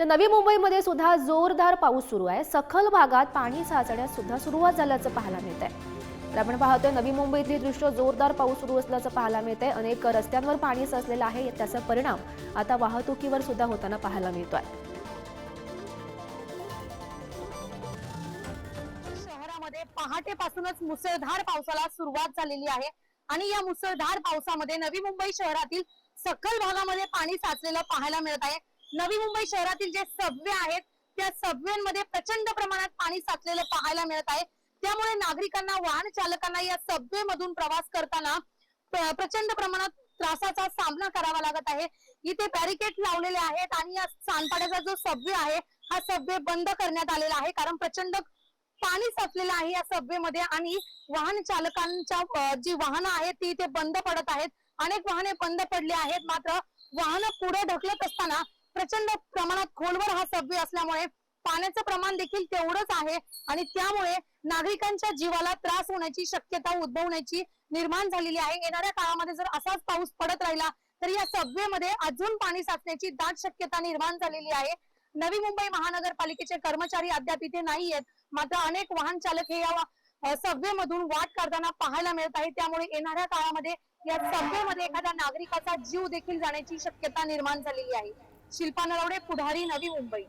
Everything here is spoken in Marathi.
तर नवी मुंबईमध्ये सुद्धा जोरदार पाऊस सुरू आहे. सखल भागात पाणी साचण्यास सुद्धा सुरुवात झाल्याचं पाहायला मिळत आहे तर आपण पाहतोय नवी मुंबईतली दृश्य जोरदार पाऊस सुरू असल्याचं पाहायला मिळत आहे अनेक रस्त्यांवर पाणी साचलेलं आहे. त्याचा परिणाम आता वाहतुकीवर सुद्धा होताना पाहायला मिळतोय. शहरामध्ये पहाटेपासूनच मुसळधार पावसाला सुरुवात झालेली आहे. आणि या मुसळधार पावसामध्ये नवी मुंबई शहरातील सखल भागामध्ये पाणी साचलेलं पाहायला मिळत आहे. नवी मुंबई शहरातील जे सबवे आहेत त्या सबवेमध्ये प्रचंड प्रमाणात पाणी साचलेलं पाहायला मिळत आहे. त्यामुळे नागरिकांना वाहन चालकांना या सबवे मधून प्रवास करताना प्रचंड प्रमाणात त्रासाचा सामना करावा लागत आहे. इथे बॅरिकेड लावलेले आहेत आणि या सांडपाड्याचा जो सबवे आहे हा सबवे बंद करण्यात आलेला आहे. कारण प्रचंड पाणी साचलेलं आहे या सबवेमध्ये आणि वाहन चालकांच्या जी वाहनं आहेत ती इथे बंद पडत आहेत. अनेक वाहने बंद पडली आहेत. मात्र वाहनं पुढे ढकलत असताना प्रचंड प्रमाणात खोलवर हा सबवे असल्यामुळे पाण्याचं प्रमाण देखील तेवढंच आहे आणि त्यामुळे नागरिकांच्या जीवाला त्रास होण्याची शक्यता उद्भवण्याची निर्माण झालेली आहे. येणाऱ्या काळामध्ये जर असाच पाऊस पडत राहिला तर या सबवे अजून पाणी साचण्याची दाट शक्यता निर्माण झालेली आहे. नवी मुंबई महानगरपालिकेचे कर्मचारी अद्याप इथे नाही आहेत. मात्र अनेक वाहन चालक हे या सबवे मधून वाट काढताना पाहायला मिळत आहे. त्यामुळे येणाऱ्या काळामध्ये या सबवे मध्ये एखाद्या नागरिकाचा जीव देखील जाण्याची शक्यता निर्माण झालेली आहे. शिल्पा नरवडे पुढारी नवी मुंबई.